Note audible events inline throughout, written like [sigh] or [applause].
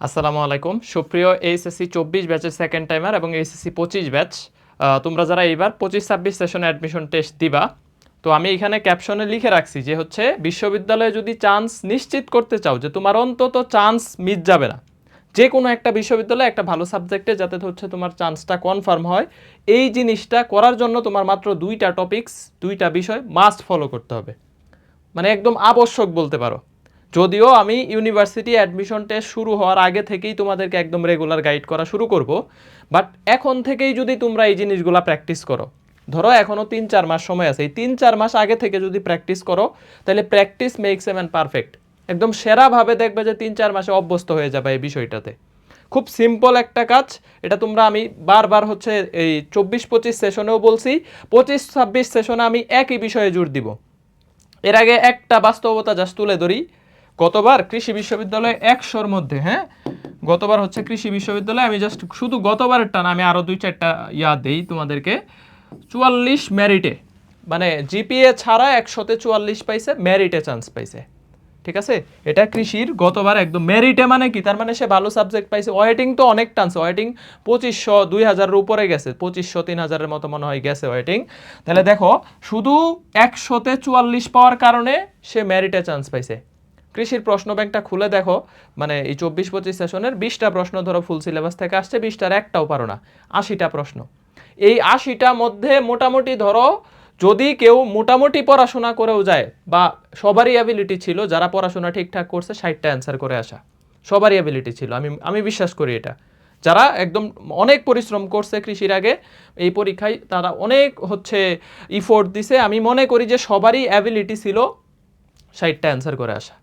আসসালামু আলাইকুম। সুপ্রিয় এইচএসসি চব্বিশ ব্যাচের সেকেন্ড টাইমার এবং এইচএসসি পঁচিশ ব্যাচ তোমরা যারা এইবার পঁচিশ ছাব্বিশ সেশনে অ্যাডমিশন টেস্ট দিবা, তো আমি এখানে ক্যাপশনে লিখে রাখছি যে হচ্ছে, বিশ্ববিদ্যালয়ে যদি চান্স নিশ্চিত করতে চাও যে তোমার অন্তত চান্স মিস যাবে না যে কোনো একটা বিশ্ববিদ্যালয়ে একটা ভালো সাবজেক্টে যাতে হচ্ছে তোমার চান্সটা কনফার্ম হয়, এই জিনিসটা করার জন্য তোমার মাত্র দুইটা টপিকস দুইটা বিষয় মাস্ট ফলো করতে হবে। মানে একদম আবশ্যক বলতে পারো। যদিও আমি ইউনিভার্সিটি অ্যাডমিশন টেস্ট শুরু হওয়ার আগে থেকেই তোমাদেরকে একদম রেগুলার গাইড করা শুরু করব বাট এখন থেকেই যদি তোমরা এই জিনিসগুলো প্র্যাকটিস করো, ধরো এখনও তিন চার মাস সময় আছে, এই তিন চার মাস আগে থেকে যদি প্র্যাকটিস করো, তাহলে practice makes a man perfect একদম সেরাভাবে দেখবে যে তিন চার মাসে অভ্যস্ত হয়ে যাবে এই বিষয়টাতে। খুব সিম্পল একটা কাজ, এটা তোমরা আমি বারবার হচ্ছে এই চব্বিশ পঁচিশ সেশনেও বলছি, পঁচিশ ছাব্বিশ সেশনে আমি একই বিষয়ে জোর দিব। এর আগে একটা বাস্তবতা জাস্ট তুলে ধরি গতবার কৃষি বিশ্ববিদ্যালয়ে একশোর মধ্যে হ্যাঁ? গতবার হচ্ছে কৃষি বিশ্ববিদ্যালয়ে, আমি জাস্ট শুধু গতবারেরটা না, আমি আরও দুই চারটা ইয়া দেই তোমাদেরকে। চুয়াল্লিশ মেরিটে মানে জিপিএ ছাড়া একশোতে চুয়াল্লিশ পাইছে মেরিটে চান্স পাইছে। ঠিক আছে? এটা কৃষির গতবার একদম মেরিটে মানে কি? তার মানে সে ভালো সাবজেক্ট পাইছে। ওয়েটিং তো অনেক টান্স ওয়েটিং পঁচিশশো, দুই হাজারের উপরে গেছে। পঁচিশশো, তিন হাজারের মতো মনে হয় গেছে ওয়েটিং তাহলে দেখো, শুধু একশোতে চুয়াল্লিশ পাওয়ার কারণে সে মেরিটে চান্স পাইছে। কৃষির প্রশ্ন ব্যাংকটা খুলে দেখো। মানে এই চব্বিশ পঁচিশ সেশনের বিশটা প্রশ্ন ধরো ফুল সিলেবাস থেকে আসছে, বিশটার একটাও পারো না। আশিটা প্রশ্ন। এই আশিটা মধ্যে মোটামুটি ধরো, যদি কেউ মোটামুটি পড়াশোনা করেও যায়, বা সবারই অ্যাবিলিটি ছিল, যারা পড়াশোনা ঠিকঠাক করছে, ষাটটা অ্যান্সার করে আসা। সবারই অ্যাবিলিটি ছিল, আমি আমি বিশ্বাস করি এটা। যারা একদম অনেক পরিশ্রম করছে কৃষির আগে, এই পরীক্ষায় তারা অনেক হচ্ছে ইফোর্ট দিছে। আমি মনে করি যে সবারই অ্যাবিলিটি ছিল ষাটটা অ্যান্সার করে আসা।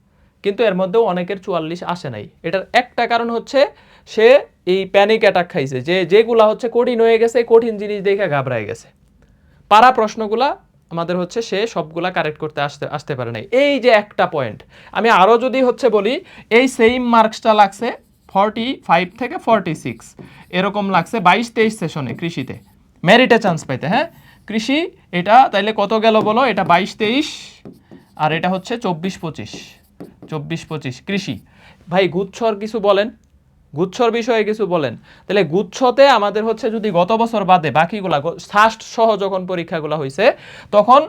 কিন্তু এর মধ্যেও অনেকের চুয়াল্লিশ আসে নাই। এটার একটা কারণ হচ্ছে সে এই প্যানিক অ্যাটাক খাইছে। যে যেগুলা হচ্ছে কঠিন হয়ে গেছে, কঠিন জিনিস দেখে ঘাবড়ায় গেছে। পারা প্রশ্নগুলা আমাদের হচ্ছে সে সবগুলা কারেক্ট করতে আসতে আসতে পারে নাই। এই যে একটা পয়েন্ট আমি আরও যদি হচ্ছে বলি, এই সেম মার্কসটা লাগছে ফর্টি ফাইভ থেকে ফর্টি সিক্স এরকম লাগছে বাইশ, তেইশ সেশনে কৃষিতে। মেরিটে চান্স পাইতে হ্যাঁ? কৃষি, এটা তাইলে কত গেল বলো? এটা বাইশ, তেইশ, আর এটা হচ্ছে চব্বিশ, পঁচিশ। চব্বিশ পঁচিশ, কৃষি। ভাই, গুচ্ছর কিছু বলেন? গুচ্ছর বিষয়ে কিছু বলেন? তাহলে গুচ্ছতে আমাদের হচ্ছে যদি গত বছর বাদে বাকিগুলা ফার্স্ট সহ যখন পরীক্ষাগুলো হয়েছে তখন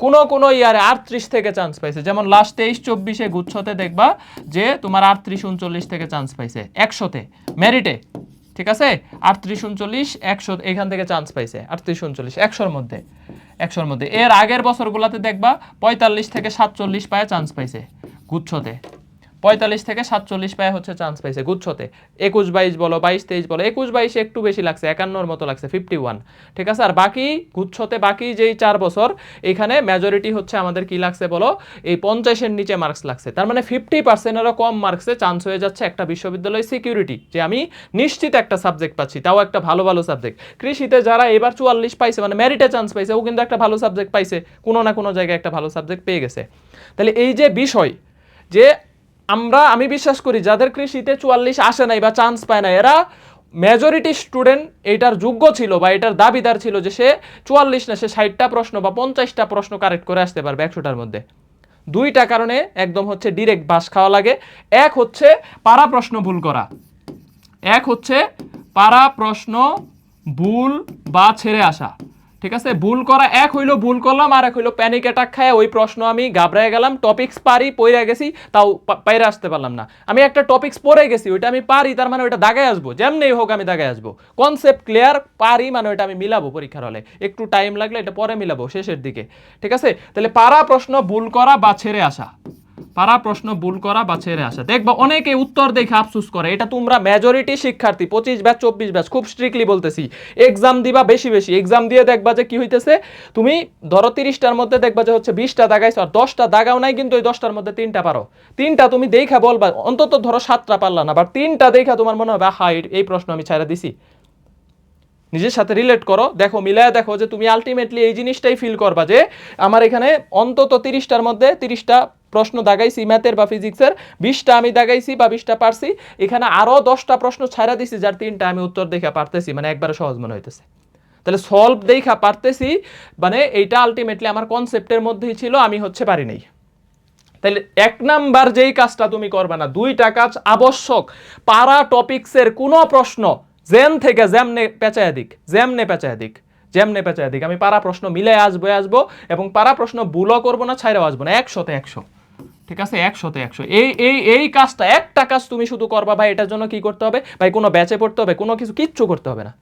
কোনো কোনো ইয়ারে আটত্রিশ থেকে চান্স পাইছে। যেমন লাস্ট তেইশ, চব্বিশে গুচ্ছতে দেখবা যে তোমার আটত্রিশ, উনচল্লিশ থেকে চান্স পাইছে। একশোতে মেরিটে ঠিক আছে? আটত্রিশ, উনচল্লিশ, একশো, এখান থেকে চান্স পাইছে। আটত্রিশ, উনচল্লিশ, একশোর মধ্যে একশোর মধ্যে। এর আগের বছরগুলোতে দেখবা পঁয়তাল্লিশ থেকে সাতচল্লিশ পায়ে চান্স পাইছে। গুচ্ছতে। পঁয়তাল্লিশ থেকে সাতচল্লিশ পায়ে হচ্ছে চান্স পাইছে গুচ্ছতে। একুশ বাইশ বলো, বাইশ তেইশ বলো, একুশ বাইশে একটু বেশি লাগছে, একান্নর মতো লাগছে ফিফটি ওয়ান ঠিক আছে? আর বাকি গুচ্ছতে, বাকি যেই চার বছর, এখানে মেজরিটি হচ্ছে আমাদের কি লাগছে বলো? এই পঞ্চাশের নিচে মার্কস লাগছে। তার মানে ফিফটি পার্সেন্টেরও কম মার্কসে চান্স হয়ে যাচ্ছে একটা বিশ্ববিদ্যালয় সিকিউরিটি যে আমি নিশ্চিত একটা সাবজেক্ট পাচ্ছি, তাও একটা ভালো ভালো সাবজেক্ট কৃষিতে যারা এবার চুয়াল্লিশ পাইছে মানে মেরিটে চান্স পাইছে, ও কিন্তু একটা ভালো সাবজেক্ট পাইছে, কোনো না কোনো জায়গায় একটা ভালো সাবজেক্ট পেয়ে গেছে। তাহলে এই যে বিষয় যে আমরা, আমি বিশ্বাস করি যাদের কৃষিতে চুয়াল্লিশ আসে নাই বা চান্স পায় না এরা মেজরিটি স্টুডেন্ট এটার যোগ্য ছিল বা এটার দাবিদার ছিল যে সে চুয়াল্লিশ না, সে ষাটটা প্রশ্ন বা পঞ্চাশটা প্রশ্ন কারেক্ট করে আসতে পারবে একশোটার মধ্যে। দুইটা কারণে একদম হচ্ছে ডিরেক্ট বাস খাওয়া লাগে। এক হচ্ছে পারা প্রশ্ন ভুল করা। এক হচ্ছে পারা প্রশ্ন ভুল বা ছেড়ে আসা। ঠিক আছে? ভুল করা এক হইল ভুল করলাম, আর এক হইল প্যানিক অ্যাটাক খায় ওই প্রশ্ন আমি ঘাবড়ায় গেলাম। টপিক্স পারি পড়ে গেছি, তাও পাইরে আসতে পারলাম না। আমি একটা টপিক্স পড়ে গেছি, ওইটা আমি পারি, তার মানে ওইটা দাগায় আসব। যেমনি হোক আমি দাগায় আসব। কনসেপ্ট ক্লিয়ার পারি মানে ওইটা আমি মিলাবো পরীক্ষার হলে। একটু টাইম লাগলে এটা পরে মিলাবো, শেষের দিকে। ঠিক আছে? তাহলে পারা প্রশ্ন, ভুল করা বা ছেড়ে আসা। পারা প্রশ্ন ভুল করা বা ছেড়ে আসা। দেখবা, অনেকে উত্তর দেখে আফসুস করে। এটা তোমরা মেজরিটি শিক্ষার্থী, পঁচিশ ব্যাচ, চব্বিশ ব্যাচ, খুব স্ট্রিক্টলি বলতেছি। এক্সাম দিবা বেশি বেশি। এক্সাম দিয়ে দেখবা যে কি হইতেছে। তুমি ধরো তিরিশটার মধ্যে দেখবা যে হচ্ছে বিশটা দাগাইছো, আর দশটা দাগাও নাই কিন্তু ওই দশটার মধ্যে তিনটা পারো। তিনটা তুমি দেখা বলবা, অন্তত ধরো সাতটা পারলা না বা তিনটা দেখা তোমার মনে হবে হা এই প্রশ্ন আমি ছাড়া দিছি। নিজের সাথে রিলেট করো, দেখো, মিলায় দেখো যে তুমি আলটিমেটলি এই জিনিসটাই ফিল করবা যে আমার এখানে অন্তত তিরিশটার মধ্যে তিরিশটা প্রশ্ন দাগাইছি ম্যাথের বা ফিজিক্সের, বিশটা আমি দাগাইছি বা বিশটা পারছি। এখানে আরও দশটা প্রশ্ন ছাড়া দিছি, যার তিনটা আমি উত্তর দেখে পারতেছি মানে একবারে সহজ মনে হইতেছে। তাহলে সলভ দেখা পারতেছি মানে এইটা আলটিমেটলি আমার কনসেপ্টের মধ্যেই ছিল, আমি হচ্ছে পারি নাই। তাহলে এক নাম্বার যেই কাজটা তুমি করবে না, দুইটা কাজ আবশ্যক। পারা টপিক্সের কোনো প্রশ্ন জেন থেকে যেমনে পেঁচায় দিক, যেমনে পেঁচায় দিক, যেমনে পেঁচায় দিক। আমি পারা প্রশ্ন মিলে আসব আসব, এবং পারা প্রশ্ন ভুলও করব না, ছাইরাও আসব না, একশোতে একশো। ঠিক আছে? একশোতে একশো। এই এই এই কাজটা, একটা কাজ তুমি শুধু করবা ভাই, এটার জন্য কি করতে হবে? ভাই, কোনো ব্যাচে পড়তে হবে, কোনো কিছু কিচ্ছু করতে হবে না।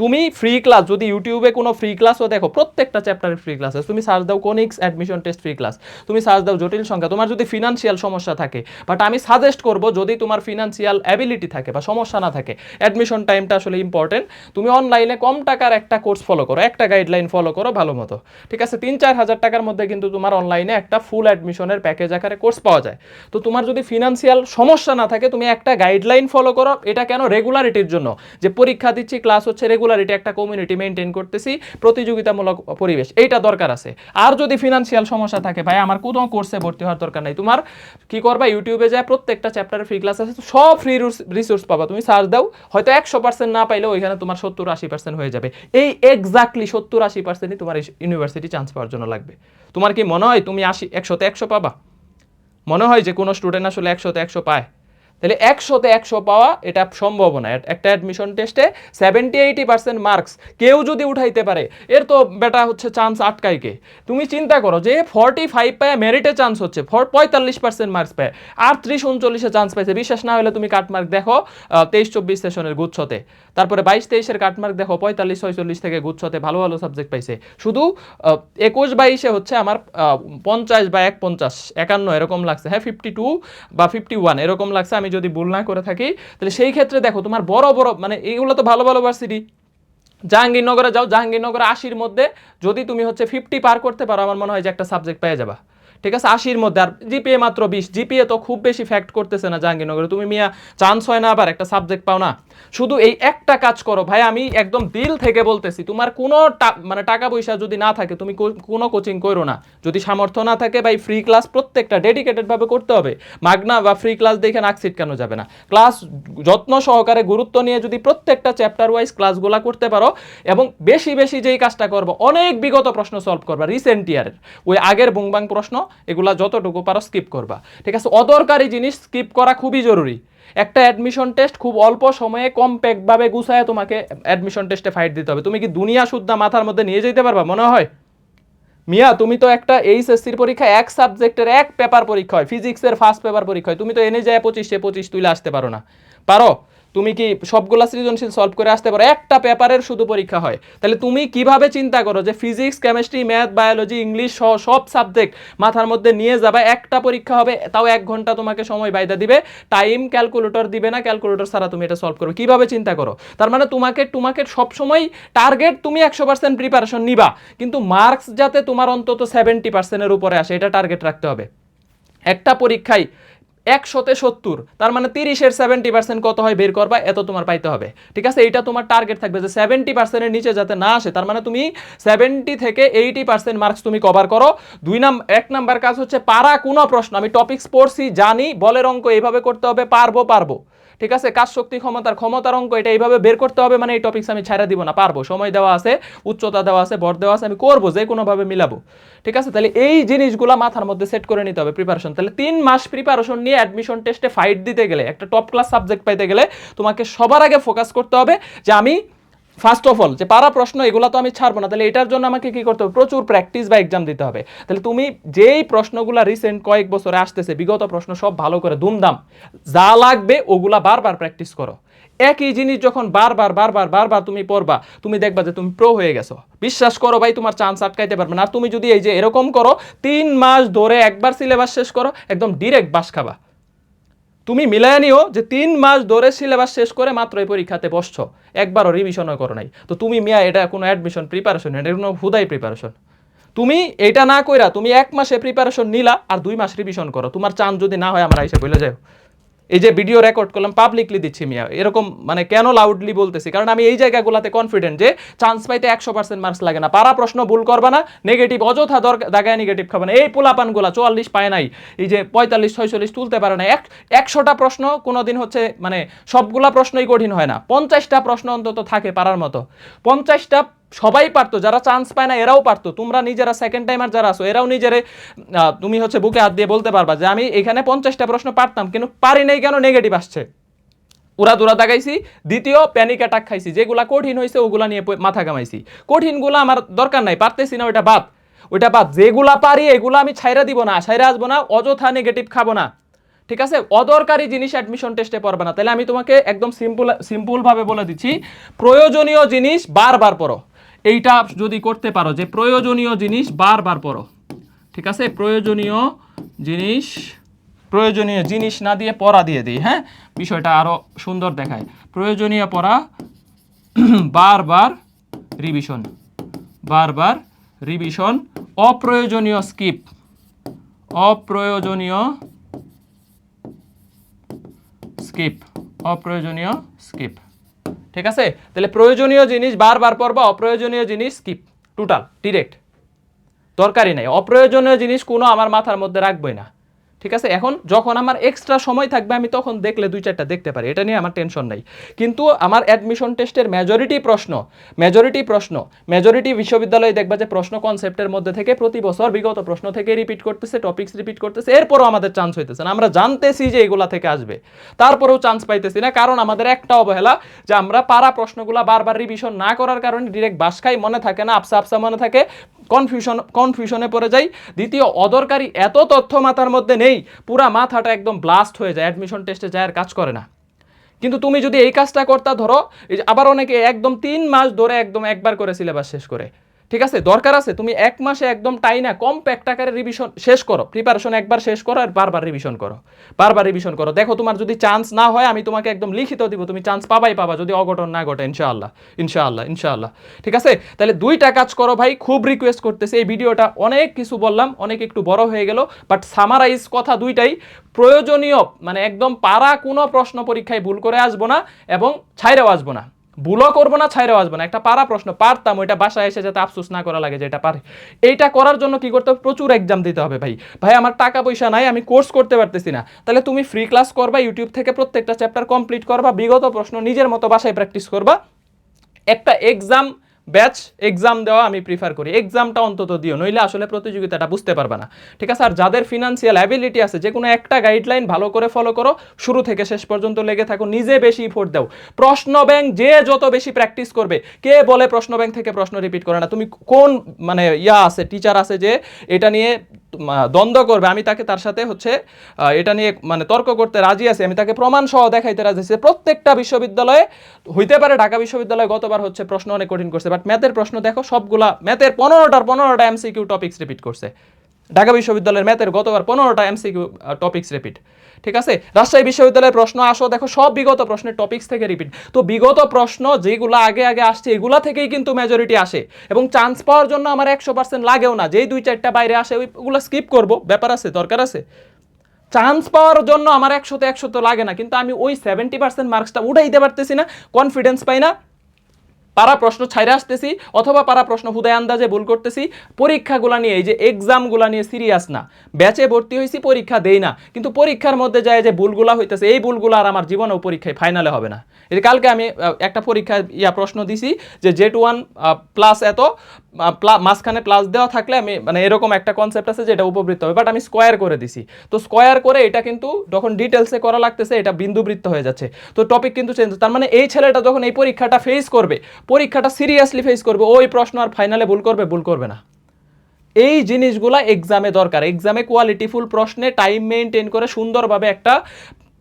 তুমি ফ্রি ক্লাস যদি ইউটিউবে কোনো ফ্রি ক্লাসও দেখো, প্রত্যেকটা চ্যাপ্টারের ফ্রি ক্লাস আছে। তুমি সার্চ দাও conics admission test free class তুমি সার্চ দাও জটিল সংখ্যা। তোমার যদি ফিনান্সিয়াল সমস্যা থাকে বাট আমি সাজেস্ট করব যদি তোমার ফিনান্সিয়াল অ্যাবিলিটি থাকে বা সমস্যা না থাকে অ্যাডমিশন টাইমটা আসলে ইম্পর্টেন্ট তুমি অনলাইনে কম টাকার একটা কোর্স ফলো করো, একটা গাইডলাইন ফলো করো, ভালো মতো। ঠিক আছে? তিন চার হাজার টাকার মধ্যে কিন্তু তোমার অনলাইনে একটা ফুল অ্যাডমিশনের প্যাকেজ আকারে কোর্স পাওয়া যায়। তো তোমার যদি ফিনান্সিয়াল সমস্যা না থাকে, তুমি একটা গাইডলাইন ফলো করো। এটা কেন রেগুলারিটির জন্য? যে পরীক্ষা দিচ্ছি ক্লাস হচ্ছে রেগুলারিটি একটা কমিউনিটি মেনটেন করতেছি, প্রতিযোগিতামূলক পরিবেশ, এইটা দরকার আছে। আর যদি ফিনান্সিয়াল সমস্যা থাকে, ভাই, আমার কোনো কোর্সে ভর্তি হওয়ার দরকার নাই। তোমার কি করবা ইউটিউবে যায়, প্রত্যেকটা চ্যাপ্টারে ফ্রি ক্লাস আছে, সব ফ্রি রিসোর্স পাবা। তুমি সার্চ দাও, হয়তো একশো পার্সেন্ট না পাইলেও ওইখানে তোমার সত্তর আশি পার্সেন্ট হয়ে যাবে। এই এক্স্যাক্টলি সত্তর আশি পার্সেন্টই তোমার ইউনিভার্সিটি চান্স পাওয়ার জন্য লাগবে। তোমার কি মনে হয়, তুমি আশি, একশোতে একশো পাবা? মনে হয় যে কোনো স্টুডেন্ট আসলে একশোতে একশো পায়। তাহলে একশোতে একশো পাওয়া এটা সম্ভব না। একটা অ্যাডমিশন টেস্টে সেভেন্টি এইটি পার্সেন্ট মার্কস কেউ যদি উঠাইতে পারে, এর তো বেটা হচ্ছে চান্স আটকাইকে তুমি চিন্তা করো যে ফর্টি ফাইভ পায় মেরিটে চান্স হচ্ছে, ফর পঁয়তাল্লিশ পার্সেন্ট মার্কস পায়, আর ত্রিশ উনচল্লিশে চান্স পাইছে। বিশ্বাস না হলে তুমি কাটমার্ক দেখো তেইশ চব্বিশ সেশনের গুচ্ছতে। তারপরে বাইশ তেইশের কাটমার্ক দেখো পঁয়তাল্লিশ ছয়চল্লিশ থেকে গুচ্ছতে ভালো ভালো সাবজেক্ট পাইছে। শুধু একুশ বাইশে হচ্ছে আমার পঞ্চাশ বা এক পঞ্চাশ, একান্ন এরকম লাগছে। হ্যাঁ ফিফটি টু বা ফিফটি ওয়ান এরকম লাগছে, আমি যদি ভুল না করে থাকি, তাহলে সেই ক্ষেত্রে দেখো তোমার বড় বড় মানে এইগুলো তো ভালো ভালো ভার্সিটি জাহাঙ্গীরনগরে যাও, জাহাঙ্গীরনগরে আশির মধ্যে যদি তুমি হচ্ছে ফিফটি পার করতে পারো, আমার মনে হয় যে একটা সাবজেক্ট পেয়ে যাবা। ঠিক আছে, আশির মধ্যে। আর জিপিএ মাত্র বিশ। জিপিএ তো খুব বেশি ফ্যাক্ট করতেছে না জাহাঙ্গীরনগরে। তুমি মিয়া চান্স হয় না আবার একটা সাবজেক্ট পাও না। শুধু এই একটা কাজ করো। ভাই, আমি একদম দিল থেকে বলতেছি, তোমার কোনো মানে টাকা পয়সা যদি না থাকে, তুমি কোনো কোচিং করো না। যদি সামর্থ্য না থাকে, ভাই ফ্রি ক্লাস প্রত্যেকটা ডেডিকেটেডভাবে করতে হবে। মাগনা বা ফ্রি ক্লাস দেখে নাক কেন যাবে না। ক্লাস যত্ন সহকারে গুরুত্ব নিয়ে যদি প্রত্যেকটা চ্যাপ্টার ওয়াইজ ক্লাসগুলো করতে পারো এবং বেশি বেশি যেই কাজটা করব, অনেক বিগত প্রশ্ন সলভ করবা রিসেন্ট ইয়ারের ওই আগের বুংবাং প্রশ্ন এগুলা যতটুকু পারো স্কিপ করবা। ঠিক আছে? অদরকারি জিনিস স্কিপ করা খুবই জরুরি। একটা অ্যাডমিশন টেস্ট খুব অল্প সময়ে কম্প্যাক্টভাবে গুছায় তোমাকে অ্যাডমিশন টেস্টে ফাইট দিতে হবে। তুমি কি দুনিয়া শুদ্ধা মাথার মধ্যে নিয়ে যেতে পারবা, মনে হয়? মিয়া, তুমি তো একটা এইচএসসির পরীক্ষা, এক সাবজেক্টের এক পেপার পরীক্ষা হয় ফিজিক্সের ফার্স্ট পেপার পরীক্ষা হয়। তুমি তো এনে যায় পঁচিশে পঁচিশ তুলে আসতে পারো না। পারো? তুমি কি সবগুলা সৃজনশীল সলভ করে আসতে পারো? একটা পেপারের শুধু পরীক্ষা হয়। তাহলে তুমি কীভাবে চিন্তা করো যে physics chemistry math biology English সহ সব সাবজেক্ট মাথার মধ্যে নিয়ে যাবে, একটা পরীক্ষা হবে, তাও এক ঘণ্টা তোমাকে সময় বাইদা দিবে টাইম ক্যালকুলেটর দিবে না ক্যালকুলেটর ছাড়া তুমি এটা সলভ করবে কীভাবে চিন্তা করো? তার মানে তোমাকে তোমাকে সবসময় টার্গেট তুমি একশো পার্সেন্ট প্রিপারেশন নিবা, কিন্তু মার্কস যাতে তোমার অন্তত সেভেন্টি পার্সেন্টের উপরে আসে, এটা টার্গেট রাখতে হবে। একটা পরীক্ষায় একশোতে সত্তর। তার মানে তিরিশের সেভেন্টি পার্সেন্ট কত হয় বের করবা, এত তোমার পাইতে হবে। ঠিক আছে? এইটা তোমার টার্গেট থাকবে যে সেভেন্টি পার্সেন্টের নিচে যাতে না আসে। তার মানে তুমি সেভেন্টি থেকে এইটি পার্সেন্ট মার্কস তুমি কভার করো। দুই নাম, এক নাম্বার কাজ হচ্ছে পারা কোনো প্রশ্ন। আমি টপিক্স পড়ছি, জানি, বলের অঙ্ক এইভাবে করতে হবে, পারব পারব। ঠিক আছে? কাজ শক্তি, ক্ষমতার ক্ষমতার অঙ্ক, এটা এইভাবে বের করতে হবে মানে এই টপিক্স আমি ছাড়া দিব না। পারব, সময় দেওয়া আছে, উচ্চতা দেওয়া আছে ভর দেওয়া আছে, আমি করব, যে কোনোভাবে মিলাবো। ঠিক আছে? তাহলে এই জিনিসগুলো মাথার মধ্যে সেট করে নিতে হবে প্রিপারেশন তাহলে তিন মাস প্রিপারেশন নিয়ে অ্যাডমিশন টেস্টে ফাইট দিতে গেলে, একটা টপ ক্লাস সাবজেক্ট পাইতে গেলে তোমাকে সবার আগে ফোকাস করতে হবে যে আমি ফার্স্ট অফ অল যে পারা প্রশ্ন, এগুলো তো আমি ছাড়বো না। তাহলে এটার জন্য আমাকে কি করতে হবে? প্রচুর প্র্যাকটিস বা এক্সাম দিতে হবে। তাহলে তুমি যেই প্রশ্নগুলো রিসেন্ট কয়েক বছরে আসতেছে, বিগত প্রশ্ন সব ভালো করে ধুমধাম যা লাগবে, ওগুলা বারবার প্র্যাকটিস করো। একই জিনিস যখন বারবার বারবার বারবার তুমি পড়বা, তুমি দেখবা যে তুমি প্রো হয়ে গেছো। বিশ্বাস করো ভাই, তোমার চান্স আটকাইতে পারবে না। আর তুমি যদি এই যে এরকম করো, তিন মাস ধরে একবার সিলেবাস শেষ করো, একদম ডিরেক্ট বাস খাবা। তুমি মিলায় নিও যে তিন মাস ধরে সিলেবাস শেষ করে মাত্র এই পরীক্ষাতে বসছ, একবারও রিভিশনও করো নাই। তো তুমি মিয়া, এটা কোনো অ্যাডমিশন প্রিপারেশন এটা কোনো হুদাই প্রিপারেশন তুমি এটা না কইরা তুমি এক মাসে প্রিপারেশন নিলা আর দুই মাস রিভিশন করো। তোমার চান্স যদি না হয়, আমার এসে বলে যাও এই যে ভিডিও রেকর্ড করলাম পাবলিকলি দিচ্ছি মিয়া। এরকম মানে কেন লাউডলি বলতেছি? কারণ আমি এই জায়গাগুলোতে কনফিডেন্ট যে চান্স পাইতে একশো পার্সেন্ট মার্কস লাগে না। পারা প্রশ্ন ভুল করবা না নেগেটিভ অযথা দাগায় নেগেটিভ খাবে না। এই পোলাপানগুলা চুয়াল্লিশ পায় নাই। এই যে পঁয়তাল্লিশ, ছয়চল্লিশ তুলতে পারে না। এক একশোটা প্রশ্ন কোনো দিন হচ্ছে মানে সবগুলা প্রশ্নই কঠিন হয় না। পঞ্চাশটা প্রশ্ন অন্তত থাকে পারার মতো। পঞ্চাশটা সবাই পারতো, যারা চান্স পায় না এরাও পারতো। তোমরা নিজেরা সেকেন্ড টাইমার যারা আসো এরাও নিজেরে তুমি হচ্ছে বুকে হাত দিয়ে বলতে পারবা যে আমি এখানে পঞ্চাশটা প্রশ্ন পারতাম, কিন্তু পারি নাই কেন নেগেটিভ আসছে। উড়া দুরা দাগাইছি, দ্বিতীয় প্যানিক অ্যাটাক খাইছি, যেগুলা কঠিন হয়েছে ওগুলা নিয়ে মাথা কামাইছি কঠিনগুলো আমার দরকার নাই, পারতেছি না, ওইটা বাদ। ওইটা বাদ, যেগুলা পারি, এগুলো আমি ছাইরা দিব না, ছাইরা আসব না, অযথা নেগেটিভ খাব না। ঠিক আছে? অদরকারি জিনিস অ্যাডমিশন টেস্টে পড়বে না। তাহলে আমি তোমাকে একদম সিম্পল সিম্পলভাবে বলে দিচ্ছি, প্রয়োজনীয় জিনিস বারবার পড়ো। এইটা যদি করতে পারো যে প্রয়োজনীয় জিনিস বারবার পড়ো। ঠিক আছে? প্রয়োজনীয় জিনিস প্রয়োজনীয় জিনিস না দিয়ে পড়া দিয়ে দিই হ্যাঁ? বিষয়টা আরও সুন্দর দেখায়। প্রয়োজনীয় পড়া, [clears throat] বারবার রিভিশন বারবার রিভিশন অপ্রয়োজনীয় স্কিপ অপ্রয়োজনীয় স্কিপ অপ্রয়োজনীয় স্কিপ ঠিক আছে? তাহলে প্রয়োজনীয় জিনিস, বারবার পড়বা, অপ্রয়োজনীয় জিনিস স্কিপ টোটাল ডিরেক্ট দরকারই নাই। অপ্রয়োজনীয় জিনিস কোনো আমার মাথার মধ্যে রাখবই না। ঠিক আছে? এখন যখন আমার এক্সট্রা সময় থাকবে, আমি তখন দেখলে দুই চারটা দেখতে পারি। এটা নিয়ে আমার টেনশন নাই। কিন্তু আমার অ্যাডমিশন টেস্টের মেজরিটি প্রশ্ন মেজরিটি প্রশ্ন মেজরিটি বিশ্ববিদ্যালয়ে দেখবা যে প্রশ্ন কনসেপ্টের মধ্যে থেকে প্রতি বছর বিগত প্রশ্ন থেকে রিপিট করতেছে টপিকস রিপিট করতেছে, এরপরও আমাদের চান্স হইতেছে না। আমরা জানতেছি যে এগুলা থেকে আসবে। তারপরেও চান্স পাইতেছি না। কারণ আমাদের একটা অবহেলা যে আমরা পারা প্রশ্নগুলা বারবার রিভিশন না করার কারণে ডিরেক্ট বাসখাই মনে থাকে না, আপসা আপসা মনে থাকে। কনফিউশন কনফিউশনে পড়ে যাই। দ্বিতীয়, অদরকারি এত তথ্য মাথার মধ্যে নেই, পুরা মাথাটা একদম ব্লাস্ট হয়ে যায় অ্যাডমিশন টেস্টে যায় আর কাজ করে না। কিন্তু তুমি যদি এই কাজটা করতা ধরো আবার অনেকে একদম তিন মাস ধরে একদম একবার করে সিলেবাস শেষ করে। ঠিক আছে? দরকার আছে? তুমি এক মাসে একদম টাইনা কম্প্যাক্ট আকারে রিভিশন শেষ করো। প্রিপারেশন একবার শেষ করো আর বারবার রিভিশন করো। বারবার রিভিশন করো। দেখো, তোমার যদি চান্স না হয়, আমি তোমাকে একদম লিখিত দিব। তুমি চান্স পাবাই পাবা, যদি অঘটন না ঘটে, ইনশাআল্লাহ। ইনশাআল্লাহ ইনশাআল্লাহ। ঠিক আছে? তাহলে দুইটা কাজ করো ভাই। খুব রিকোয়েস্ট করতেছি। এই ভিডিওটা অনেক কিছু বললাম, অনেক একটু বড় হয়ে গেল বাট সামারাইজ কথা দুইটাই। প্রয়োজনীয় মানে একদম পারা কোনো প্রশ্ন পরীক্ষায় ভুল করে আসব না এবং ছাইরেও আসব না। ভুলও করব না, ছাইরেও আসব না। একটা পারা প্রশ্ন, পারতাম ওইটা বাসায় এসে যাতে আফসোস না করা লাগে যে এটা পারে। এইটা করার জন্য কি করতে হবে? প্রচুর এক্সাম দিতে হবে ভাই। ভাই, আমার টাকা পয়সা নাই, আমি কোর্স করতে পারতেছি না। তাহলে তুমি ফ্রি ক্লাস করবা ইউটিউব থেকে প্রত্যেকটা চ্যাপ্টার কমপ্লিট করবা, বিগত প্রশ্ন নিজের মতো বাসায় প্র্যাকটিস করবা। একটা এক্সাম ব্যাচ এক্সাম দেওয়া আমি প্রিফার করি। এক্সামটা অন্তত দিও, নইলে আসলে প্রতিযোগিতাটা বুঝতে পারবে না। ঠিক আছে? আর যাদের ফিনান্সিয়াল অ্যাবিলিটি আছে, যে কোনো একটা গাইডলাইন ভালো করে ফলো করো, শুরু থেকে শেষ পর্যন্ত লেগে থাকো, নিজে বেশি ইফোর্ট দাও। প্রশ্ন ব্যাংক যে যত বেশি প্র্যাকটিস করবে, কে বলে প্রশ্ন ব্যাংক থেকে প্রশ্ন রিপিট করে না? তুমি কোন মানে ইয়া আছে টিচার আছে যে, এটা নিয়ে দ্বন্দ্ব করবে। আমি তাকে তার সাথে হচ্ছে এটা নিয়ে মানে তর্ক করতে রাজি আছি। আমি তাকে প্রমাণ সহ দেখাইতে রাজি আছি। প্রত্যেকটা বিশ্ববিদ্যালয়ে, হইতে পারে ঢাকা বিশ্ববিদ্যালয়ে গতবার হচ্ছে প্রশ্ন অনেক কঠিন করছে বাট ম্যাথের প্রশ্ন দেখো, সবগুলা ম্যাথের পনেরোটার পনেরোটা এমসিকিউ টপিক্স রিপিট করছে। ঢাকা বিশ্ববিদ্যালয়ের ম্যাথের গতবার পনেরোটা এমসিকিউ টপিক্স রিপিট ঠিক আছে? রাজশাহী বিশ্ববিদ্যালয়ের প্রশ্ন আসো, দেখো সব বিগত প্রশ্নের টপিক্স থেকে রিপিট তো বিগত প্রশ্ন যেগুলো আগে আগে আসছে, এগুলা থেকেই কিন্তু মেজরিটি আসে। এবং চান্স পাওয়ার জন্য আমার একশো পার্সেন্ট লাগেও না। যেই দুই চারটা বাইরে আসে, ওইগুলো স্কিপ করব। ব্যাপার আছে, দরকার আছে? চান্স পাওয়ার জন্য আমার একশোতে একশো তো লাগে না। কিন্তু আমি ওই সেভেন্টি পার্সেন্ট মার্কসটা উঠাইতে পারতেছি না কনফিডেন্স পাই না। পারা প্রশ্ন ছাইরে আসতেছি, অথবা পারা প্রশ্ন হুদায় আন্দাজে ভুল করতেছি। পরীক্ষাগুলো নিয়ে, এই যে এক্সামগুলো নিয়ে সিরিয়াস না। ব্যাচে ভর্তি হয়েছি পরীক্ষা দেই না। কিন্তু পরীক্ষার মধ্যে যায় যে ভুলগুলা হইতেছে, এই ভুলগুলো আর আমার জীবনেও পরীক্ষায় ফাইনালে হবে না। এই কালকে আমি একটা পরীক্ষা ইয়া প্রশ্ন দিছি যে জেট ওয়ান প্লাস এত মাঝখানে প্লাস দেওয়া থাকলে আমি মানে এরকম একটা কনসেপ্ট আছে যেটা উপবৃত্ত হবে বাট আমি স্কোয়ার করে দিছি। তো স্কোয়ার করে এটা কিন্তু যখন ডিটেলসে করা লাগতেছে, এটা বিন্দুবৃত্ত হয়ে যাচ্ছে। তো টপিক কিন্তু চেঞ্জ তার মানে এই ছেলেটা যখন এই পরীক্ষাটা ফেস করবে, পরীক্ষাটা সিরিয়াসলি ফেস করবে, ওই প্রশ্ন আর ফাইনালে ভুল করবে ভুল করবে না। এই জিনিসগুলা এক্সামে দরকার। এক্সামে কোয়ালিটিফুল প্রশ্নে টাইম মেনটেন করে সুন্দরভাবে একটা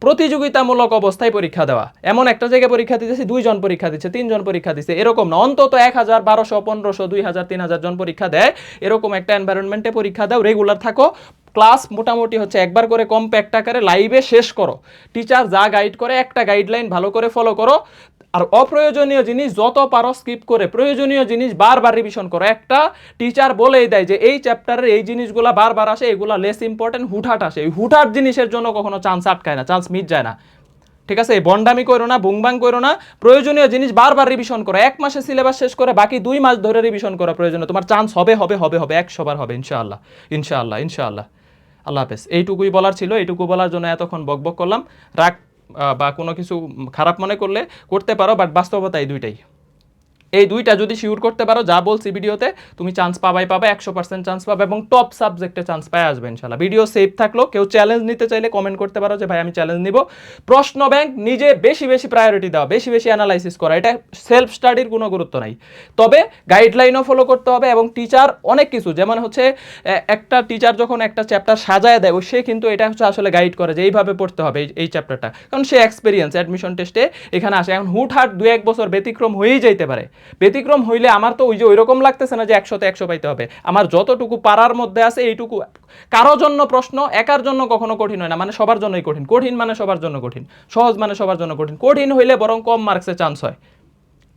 প্রতিযোগিতামূলক অবস্থায় পরীক্ষা দেওয়া। এমন একটা জায়গায় পরীক্ষা দিতেছে, দুইজন পরীক্ষা দিচ্ছে, তিনজন পরীক্ষা দিচ্ছে, এরকম না। অন্তত এক হাজার, বারোশো, পনেরোশো, দুই হাজার, তিন হাজার জন পরীক্ষা দেয়। এরকম একটা এনভায়রনমেন্টে পরীক্ষা দাও রেগুলার থাকো। ক্লাস মোটামুটি হচ্ছে একবার করে কম্প্যাক্ট আকারে লাইভে শেষ করো। টিচার যা গাইড করে, একটা গাইডলাইন ভালো করে ফলো করো। আর অপ্রয়োজনীয় জিনিস যত পারো স্কিপ করে, প্রয়োজনীয় জিনিস বারবার রিভিশন করো। একটা টিচার বলেই দেয় যে, এই চ্যাপ্টারের এই জিনিসগুলো বারবার আসে, এগুলো লেস ইম্পর্টেন্ট হুটহাট আসে। এই হুটহাট জিনিসের জন্য কখনো চান্স আটকায় না চান্স মিট যায় না। ঠিক আছে? এই বন্ডামি করো না, বুংবাং করো না, প্রয়োজনীয় জিনিস বারবার রিভিশন করো। এক মাসে সিলেবাস শেষ করে বাকি দুই মাস ধরে রিভিশন করা প্রয়োজন তোমার চান্স হবে হবে হবে হবে, একশো বার হবে, ইনশাআল্লাহ ইনশাআল্লাহ ইনশাআল্লাহ। আল্লাহ হাফেজ। এইটুকুই বলার ছিল, এইটুকু বলার জন্য এতক্ষণ বকবক করলাম। রাগ বা কোনো কিছু খারাপ মনে করলে করতে পারো বাট বাস্তবতা এই দুইটাই। এই দুইটা যদি শিওর করতে পারো, যা বলছি ভিডিওতে, তুমি চান্স পাবাই পাবে, একশো পার্সেন্ট চান্স পাবে এবং টপ সাবজেক্টে চান্স পাই আসবে ইনশাল্লাহ ভিডিও সেভ থাকল, কেউ চ্যালেঞ্জ নিতে চাইলে কমেন্ট করতে পারো যে, ভাই, আমি চ্যালেঞ্জ নিব। প্রশ্ন ব্যাংক নিজে বেশি বেশি প্রায়োরিটি দেওয়া বেশি বেশি অ্যানালাইসিস করা, এটা সেলফ স্টাডির কোনো গুরুত্ব নাই। তবে গাইডলাইনও ফলো করতে হবে এবং টিচার অনেক কিছু, যেমন হচ্ছে একটা টিচার যখন একটা চ্যাপ্টার সাজায় দেয়, ও সে কিন্তু এটা হচ্ছে আসলে গাইড করে যে, এইভাবে পড়তে হবে এই- চ্যাপ্টারটা কারণ সে এক্সপিরিয়েন্স অ্যাডমিশন টেস্টে এখানে আসে। এখন হুটহাট দু এক বছর ব্যতিক্রম হয়েই যাইতে পারে। ব্যতিক্রম হইলে আমার তো ওই যে ওইরকম লাগতেছে না যে একশোতে একশো পাইতে হবে। আমার যতটুকু পারার মধ্যে আছে এইটুকু, কারও জন্য প্রশ্ন, একার জন্য কখনো কঠিন হয় না মানে সবার জন্যই কঠিন। কঠিন মানে সবার জন্য কঠিন, সহজ মানে সবার জন্য কঠিন। কঠিন হইলে বরং কম মার্কসে চান্স হয়।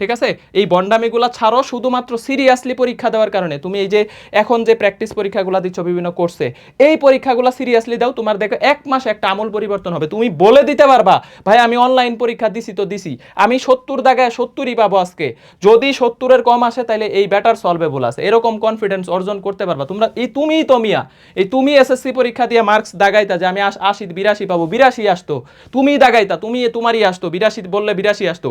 ঠিক আছে? এই বন্ডামিগুলা ছাড়ো শুধুমাত্র সিরিয়াসলি পরীক্ষা দেওয়ার কারণে। তুমি এই যে এখন যে প্র্যাকটিস পরীক্ষাগুলো দিচ্ছ, বিভিন্ন কোর্সে এই পরীক্ষাগুলো সিরিয়াসলি দাও, তোমার দেখো এক মাস একটা আমূল পরিবর্তন হবে। তুমি বলে দিতে পারবা, ভাই, আমি অনলাইন পরীক্ষা দিছি তো দিছি। আমি সত্তর দাগায় সত্তরই পাবো আজকে। যদি সত্তরের কম আসে তাহলে এই ব্যাটার সলভেবল আছে। এরকম কনফিডেন্স অর্জন করতে পারবা। তোমরা, এই তুমিই তো মিয়া। এই তুমি এসএসসি পরীক্ষা দিয়ে মার্কস দাগাইতা যে, আমি আশি বিরাশি পাবো বিরাশি আসতো। তুমি দাগাইতা তুমি তোমারই আসতো বিরাশি বললে বিরাশি আসতো।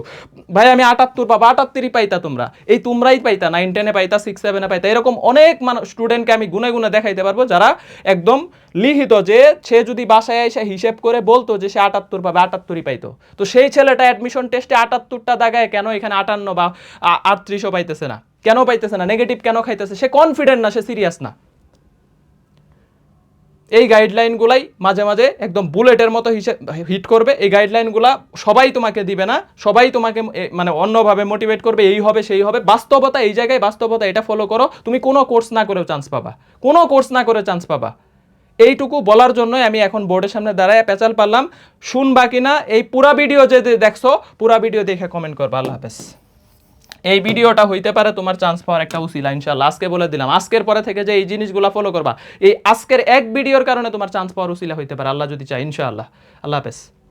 ভাই, আমি আটাত্তর পাবো। আটাত্তরই পাইতা তোমরা। এই তোমরাই পাইতা নাইন টেনে পাইতা সিক্স সেভেনে পাইতা। এরকম অনেক মানুষ স্টুডেন্টকে আমি গুনে গুনে দেখাইতে পারব, যারা একদম লিখিত যে সে যদি বাসায় এসে হিসেব করে বলতো যে সে আটাত্তর পাবে, আটাত্তরই পাইতো। তো সেই ছেলেটা অ্যাডমিশন টেস্টে আটাত্তরটা দাগায় কেন এখানে আটান্ন বা আটত্রিশও পাইতেছে না? কেন পাইতেছে না? নেগেটিভ কেন খাইতেছে? সে কনফিডেন্ট না, সে সিরিয়াস না। এই গাইডলাইনগুলাই মাঝে মাঝে একদম বুলেটের মতো হিসেব হিট করবে। এই গাইডলাইনগুলা সবাই তোমাকে দিবে না। সবাই তোমাকে মানে অন্যভাবে মোটিভেট করবে, এই হবে, সেই হবে। বাস্তবতা এই জায়গায়, বাস্তবতা এটা ফলো করো। তুমি কোনো কোর্স না করেও চান্স পাবা। কোনো কোর্স না করে চান্স পাবা। এইটুকু বলার জন্যই আমি এখন বোর্ডের সামনে দাঁড়ায় পেঁচাল পারলাম। শুনবা কিনা? এই পুরা ভিডিও যে দেখছ, পুরা ভিডিও দেখে কমেন্ট করবা। আল্লাহ হাফেজ। এই ভিডিওটা হইতে পারে তোমার চান্স পাওয়ার একটা উচিলা ইনশাল্লাহ আজকে বলে দিলাম। আজকের পরে থেকে যে এই জিনিসগুলো ফলো করবা, এই আজকের এক ভিডিওর কারণে তোমার চান্স পাওয়ার উচিলা হইতে পারে। আল্লাহ যদি চায়, ইনশাআল্লাহ। আল্লাহ হাফেজ।